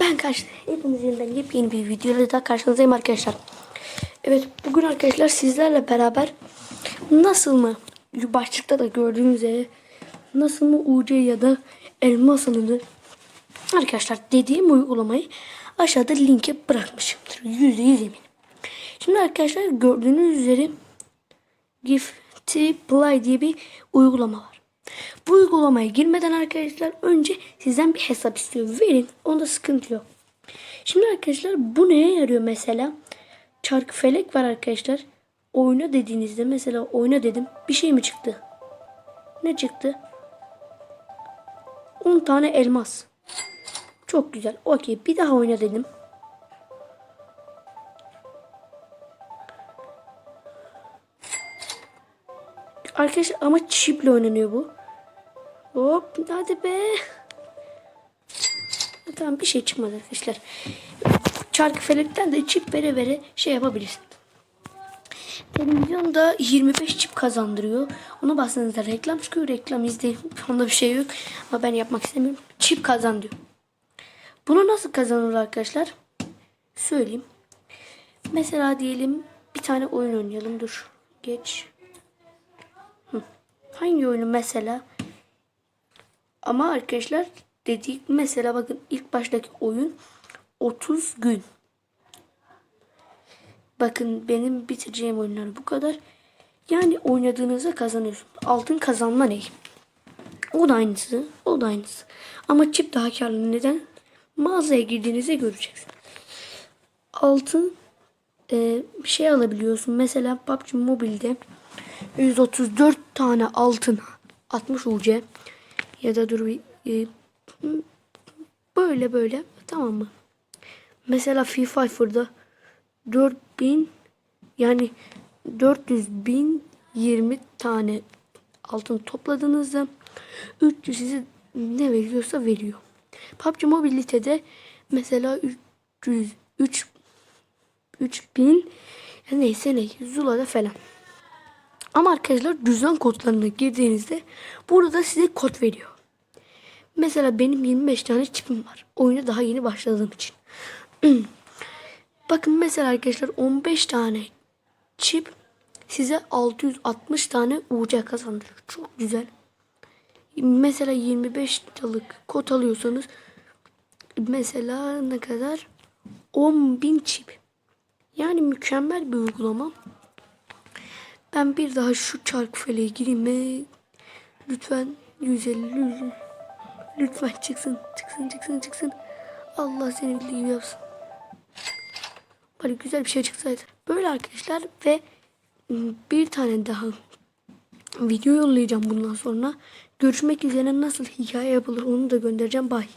Ben karşı hepiniz yeniden yepyeni bir videoyla daha karşınızdayım arkadaşlar. Evet bugün arkadaşlar sizlerle beraber nasıl mı başlıkta da gördüğünüz üzere nasıl mı UC ya da elmas alınır arkadaşlar dediğim uygulamayı aşağıda linke bırakmışımdır. Yüzde yüz eminim. Şimdi arkadaşlar gördüğünüz üzere Gifty Play diye bir uygulama var. Bu uygulamaya girmeden arkadaşlar önce sizden bir hesap istiyor. Verin. Onda sıkıntı yok. Şimdi arkadaşlar bu neye yarıyor mesela? Çarkı felek var arkadaşlar. Oyna dediğinizde mesela oyna dedim. Bir şey mi çıktı? Ne çıktı? 10 tane elmas. Çok güzel. Okey. Bir daha oyna dedim. Arkadaşlar ama çiple oynanıyor bu. Hop hadi be. Tamam bir şey çıkmadı arkadaşlar. Çarkı felekten de çip vere vere şey yapabilirsin. Televizyonda 25 çip kazandırıyor. Ona bastığınızda reklam çıkıyor. Reklam izleyin. Onda bir şey yok. Ama ben yapmak istemiyorum. Çip kazan diyor. Bunu nasıl kazanılır arkadaşlar? Söyleyeyim. Mesela diyelim bir tane oyun oynayalım. Dur. Geç. Hı. Hangi oyunu mesela? Ama arkadaşlar dedik mesela bakın ilk baştaki oyun 30 gün. Bakın benim bitireceğim oyunlar bu kadar. Yani oynadığınızda kazanıyorsun. Altın kazanma ne? O da aynısı. O da aynısı. Ama çip daha karlı. Neden? Mağazaya girdiğinizde göreceksin. Altın e, şey alabiliyorsun. Mesela PUBG Mobile'de 134 tane altın 60 UC ya da dur e, böyle böyle tamam mı? Mesela Free Fire'da 4000 yani 400 bin 20 tane altın topladığınızda 300 size ne veriyorsa veriyor. PUBG Mobility'de mesela 300 3 3000 ya neyse ne Zula'da falan. Ama arkadaşlar cüzdan kodlarına girdiğinizde burada size kod veriyor. Mesela benim 25 tane çipim var. Oyuna daha yeni başladığım için. Bakın mesela arkadaşlar 15 tane çip size 660 tane UC kazandırıyor. Çok güzel. Mesela 25 liralık kod alıyorsanız mesela ne kadar? 10.000 çip. Yani mükemmel bir uygulama. Ben bir daha şu çark feleğe gireyim mi? Lütfen 150 Lütfen çıksın, çıksın, çıksın, çıksın. Allah seni bildiği gibi yapsın. Bari güzel bir şey çıksaydı. Böyle arkadaşlar ve bir tane daha video yollayacağım bundan sonra. Görüşmek üzere nasıl hikaye yapılır onu da göndereceğim. Bye.